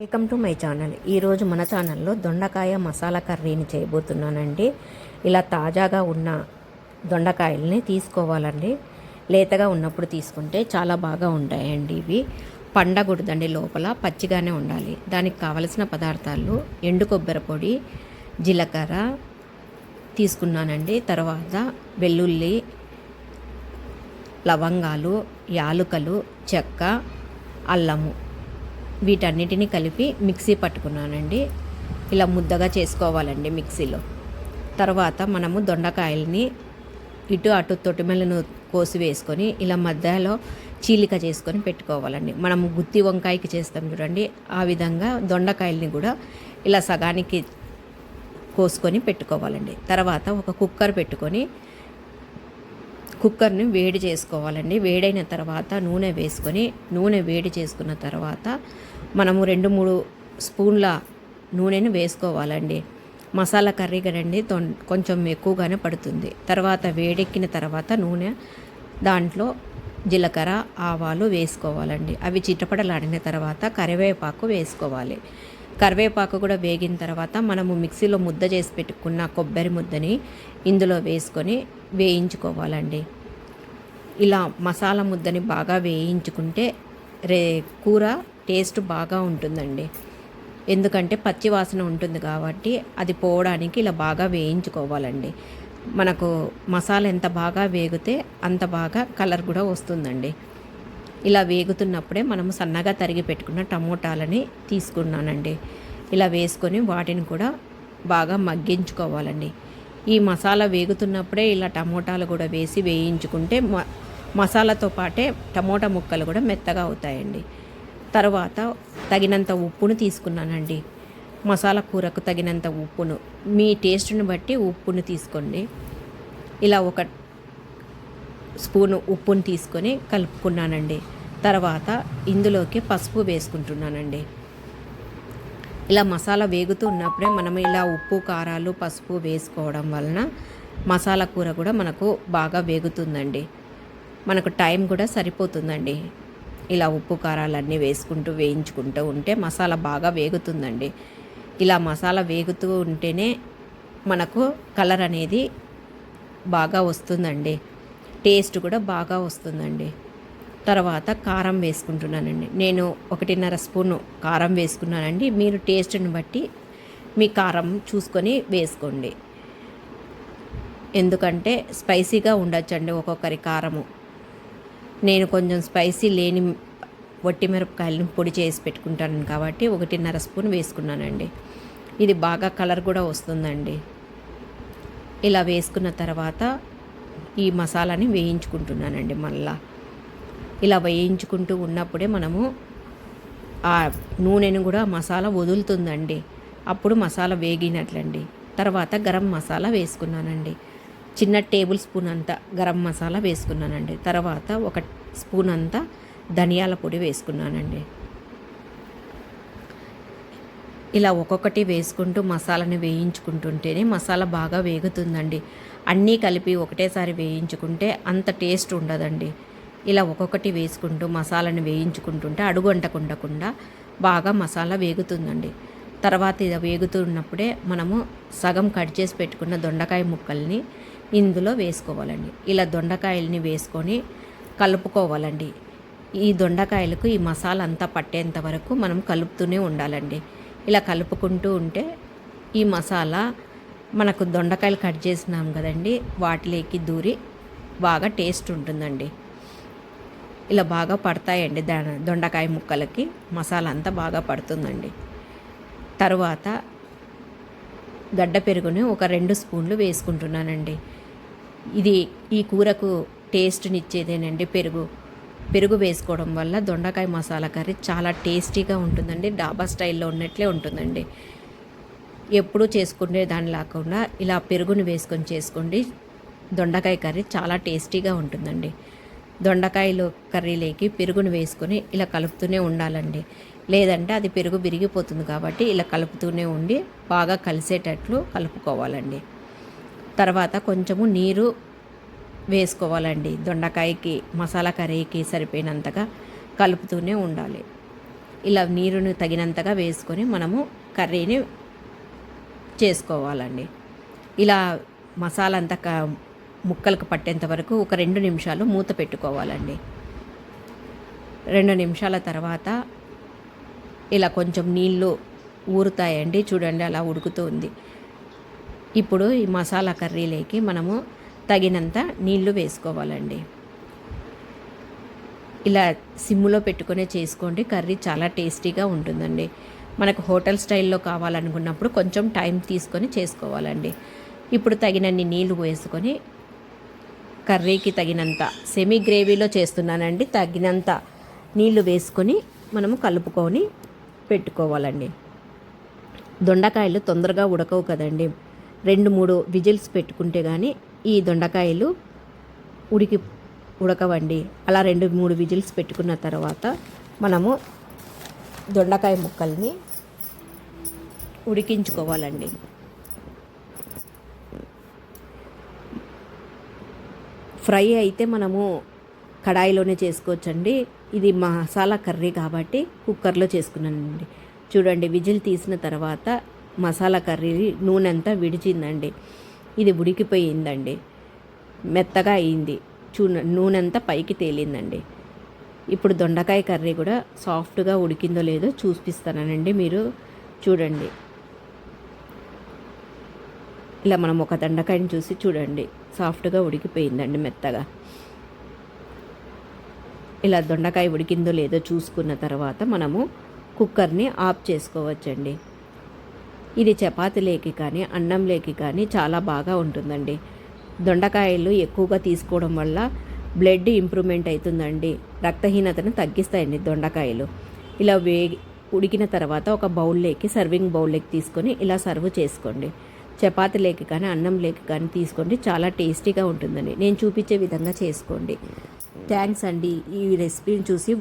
Welcome to my channel. ఈరోజు మన ఛానల్లో దొండకాయ మసాలా కర్రీని చేయబోతున్నానండి. ఇలా తాజాగా ఉన్న దొండకాయల్ని తీసుకోవాలండి. లేతగా ఉన్నప్పుడు తీసుకుంటే చాలా బాగా ఉంటాయండి ఇవి. పండకూడదండి లోపల పచ్చిగానే ఉండాలి. దానికి కావలసిన పదార్థాలు ఎండు కొబ్బరి పొడి జీలకర్ర తీసుకున్నానండి. తర్వాత వెల్లుల్లి లవంగాలు యాలుకలు చెక్క అల్లము. వీటన్నిటిని కలిపి మిక్సీ పట్టుకున్నానండి. ఇలా ముద్దగా చేసుకోవాలండి మిక్సీలో. తర్వాత మనము దొండకాయల్ని ఇటు అటు తొటిమెలను కోసి వేసుకొని ఇలా మధ్యలో చీలిక చేసుకొని పెట్టుకోవాలండి. మనం గుత్తి వంకాయకి చేస్తాం చూడండి. ఆ విధంగా దొండకాయల్ని కూడా ఇలా సగానికి కోసుకొని పెట్టుకోవాలండి. తర్వాత ఒక కుక్కర్ పెట్టుకొని కుక్కర్ని వేడి చేసుకోవాలండి. వేడైన తర్వాత నూనె వేసుకొని నూనె వేడి చేసుకున్న తర్వాత మనము రెండు మూడు స్పూన్ల నూనెను వేసుకోవాలండి. మసాలా కర్రీ కదండి తొం- కొంచెం ఎక్కువగానే పడుతుంది. తర్వాత వేడెక్కిన తర్వాత నూనె దాంట్లో జీలకర్ర ఆవాలు వేసుకోవాలండి. అవి చిటపటలాడిన తర్వాత కరివేపాకు వేసుకోవాలి. కరివేపాకు కూడా వేగిన తర్వాత మనము మిక్సీలో ముద్ద చేసి పెట్టుకున్న కొబ్బరి ముద్దని ఇందులో వేసుకొని వేయించుకోవాలండి. ఇలా మసాలా ముద్దని బాగా వేయించుకుంటే రే కూర టేస్ట్ బాగా ఉంటుందండి. ఎందుకంటే పచ్చి వాసన ఉంటుంది కాబట్టి అది పోవడానికి ఇలా బాగా వేయించుకోవాలండి. మనకు మసాలా ఎంత బాగా వేగితే అంత బాగా కలర్ కూడా వస్తుందండి. ఇలా వేగుతున్నప్పుడే మనము సన్నగా తరిగి పెట్టుకున్న టమోటాలని తీసుకున్నానండి. ఇలా వేసుకొని వాటిని కూడా బాగా మగ్గించుకోవాలండి. ఈ మసాలా వేగుతున్నప్పుడే ఇలా టమోటాలు కూడా వేసి వేయించుకుంటే మ మసాలాతో పాటే టమోటా ముక్కలు కూడా మెత్తగా అవుతాయండి. తర్వాత తగినంత ఉప్పును తీసుకున్నానండి. మసాలా కూరకు తగినంత ఉప్పును. మీ టేస్ట్ని బట్టి ఉప్పును తీసుకోండి. ఇలా ఒక స్పూను ఉప్పును తీసుకొని కలుపుకున్నానండి. తర్వాత ఇందులోకి పసుపు వేసుకుంటున్నానండి. ఇలా మసాలా వేగుతూ ఉన్నప్పుడే మనం ఇలా ఉప్పు కారాలు పసుపు వేసుకోవడం వలన మసాలా కూర కూడా మనకు బాగా వేగుతుందండి. మనకు టైం కూడా సరిపోతుందండి. ఇలా ఉప్పు కారాలన్నీ వేసుకుంటూ వేయించుకుంటూ ఉంటే మసాలా బాగా వేగుతుందండి. ఇలా మసాలా వేగుతూ ఉంటేనే మనకు కలర్ అనేది బాగా వస్తుందండి. టేస్ట్ కూడా బాగా వస్తుందండి. తర్వాత కారం వేసుకుంటున్నానండి. నేను ఒకటిన్నర స్పూను కారం వేసుకున్నానండి. మీరు టేస్ట్ని బట్టి మీ కారం చూసుకొని వేసుకోండి. ఎందుకంటే స్పైసీగా ఉండొచ్చండి ఒక్కొక్కరి కారము. నేను కొంచెం స్పైసీ లేని వట్టి మిరపకాయలను పొడి చేసి పెట్టుకుంటాను కాబట్టి ఒకటిన్నర స్పూన్ వేసుకున్నానండి. ఇది బాగా కలర్ కూడా వస్తుందండి. ఇలా వేసుకున్న తర్వాత ఈ మసాలాని వేయించుకుంటున్నానండి మళ్ళా. ఇలా వేయించుకుంటూ ఉన్నప్పుడే మనము ఆ నూనెను కూడా మసాలా వదులుతుందండి. అప్పుడు మసాలా వేగినట్లండి. తర్వాత గరం మసాలా వేసుకున్నానండి. చిన్న టేబుల్ స్పూన్ అంతా గరం మసాలా వేసుకున్నానండి. తర్వాత ఒక స్పూన్ అంతా ధనియాల పొడి వేసుకున్నానండి. ఇలా ఒక్కొక్కటి వేసుకుంటూ మసాలాని వేయించుకుంటుంటేనే మసాలా బాగా వేగుతుందండి. అన్నీ కలిపి ఒకటేసారి వేయించుకుంటే అంత టేస్ట్ ఉండదండి. ఇలా ఒక్కొక్కటి వేసుకుంటూ మసాలాని వేయించుకుంటుంటే అడుగు అంటకుండకుండా బాగా మసాలా వేగుతుందండి. తర్వాత ఇది వేగుతున్నప్పుడే మనము సగం కట్ చేసి పెట్టుకున్న దొండకాయ ముక్కల్ని ఇందులో వేసుకోవాలండి. ఇలా దొండకాయల్ని వేసుకొని కలుపుకోవాలండి. ఈ దొండకాయలకు ఈ మసాలా అంతా పట్టేంత వరకు మనం కలుపుతూనే ఉండాలండి. ఇలా కలుపుకుంటూ ఉంటే ఈ మసాలా మనకు దొండకాయలు కట్ చేసినాం కదండి వాటిలోకి దూరి బాగా టేస్ట్ ఉంటుందండి. ఇలా బాగా పడతాయండి దా దొండకాయ ముక్కలకి. మసాలా అంతా బాగా పడుతుందండి. తరువాత గడ్డ పెరుగుని ఒక రెండు స్పూన్లు వేసుకుంటున్నానండి. ఇది ఈ కూరకు టేస్ట్నిచ్చేదేనండి పెరుగు. పెరుగు వేసుకోవడం వల్ల దొండకాయ మసాలా కర్రీ చాలా టేస్టీగా ఉంటుందండి డాబా స్టైల్లో ఉన్నట్లే ఉంటుందండి. ఎప్పుడూ చేసుకునే దాని లేకుండా ఇలా పెరుగుని వేసుకొని చేసుకోండి దొండకాయ కర్రీ చాలా టేస్టీగా ఉంటుందండి. దొండకాయలు కర్రీలోకి పెరుగును వేసుకొని ఇలా కలుపుతూనే ఉండాలండి. లేదంటే అది పెరుగు విరిగిపోతుంది కాబట్టి ఇలా కలుపుతూనే ఉండి బాగా కలిసేటట్లు కలుపుకోవాలండి. తర్వాత కొంచెము నీరు వేసుకోవాలండి. దొండకాయకి మసాలా కర్రీకి సరిపోయినంతగా కలుపుతూనే ఉండాలి. ఇలా నీరును తగినంతగా వేసుకొని మనము కర్రీని చేసుకోవాలండి. ఇలా మసాలా అంతా క ముక్కలకు పట్టేంత వరకు ఒక రెండు నిమిషాలు మూత పెట్టుకోవాలండి. రెండు నిమిషాల తర్వాత ఇలా కొంచెం నీళ్ళు ఊరుతాయండి. చూడండి అలా ఉడుకుతుంది. ఇప్పుడు ఈ మసాలా కర్రీలోకి మనము తగినంత నీళ్ళు వేసుకోవాలండి. ఇలా సిమ్ములో పెట్టుకునే చేసుకోండి. కర్రీ చాలా టేస్టీగా ఉంటుందండి. మనకు హోటల్ స్టైల్లో కావాలనుకున్నప్పుడు కొంచెం టైం తీసుకొని చేసుకోవాలండి. ఇప్పుడు తగినన్ని నీళ్ళు వేసుకొని కర్రీకి తగినంత సెమీ గ్రేవీలో చేస్తున్నానండి. తగినంత నీళ్ళు వేసుకొని మనము కలుపుకొని పెట్టుకోవాలండి. దొండకాయలు తొందరగా ఉడకవు కదండి. రెండు మూడు విజిల్స్ పెట్టుకుంటే కానీ ఈ దొండకాయలు ఉడికి ఉడకవండి. అలా రెండు మూడు విజిల్స్ పెట్టుకున్న తర్వాత మనము దొండకాయ ముక్కల్ని ఉడికించుకోవాలండి. ఫ్రై అయితే మనము కడాయిలోనే చేసుకోవచ్చండి. ఇది మసాలా కర్రీ కాబట్టి కుక్కర్లో చేసుకున్నానండి. చూడండి విజిల్ తీసిన తర్వాత మసాలా కర్రీ నూనె అంతా విడిచిందండి. ఇది ఉడికిపోయిందండి. మెత్తగా అయింది. చూ నూనె అంతా పైకి తేలిందండి. ఇప్పుడు దొండకాయ కర్రీ కూడా సాఫ్ట్గా ఉడికిందో లేదో చూపిస్తానండి మీరు. చూడండి. ఇలా మనం ఒక దొండకాయని చూసి చూడండి. సాఫ్ట్గా ఉడికిపోయిందండి మెత్తగా. ఇలా దొండకాయ ఉడికిందో లేదో చూసుకున్న తర్వాత మనము కుక్కర్ని ఆఫ్ చేసుకోవచ్చండి. ఇది చపాతీలేకి కానీ అన్నంలోకి కానీ చాలా బాగా ఉంటుందండి. దొండకాయలు ఎక్కువగా తీసుకోవడం వల్ల బ్లడ్ ఇంప్రూవ్మెంట్ అవుతుందండి. రక్తహీనతను తగ్గిస్తాయండి దొండకాయలు. ఇలా వే ఉడికిన తర్వాత ఒక బౌల్లోకి సర్వింగ్ బౌల్లోకి తీసుకొని ఇలా సర్వ్ చేసుకోండి. చపాతీలోకి కానీ అన్నంలోకి కానీ తీసుకోండి. చాలా టేస్టీగా ఉంటుందండి. నేను చూపించే విధంగా చేసుకోండి. థ్యాంక్స్ అండి ఈ రెసిపీని చూసి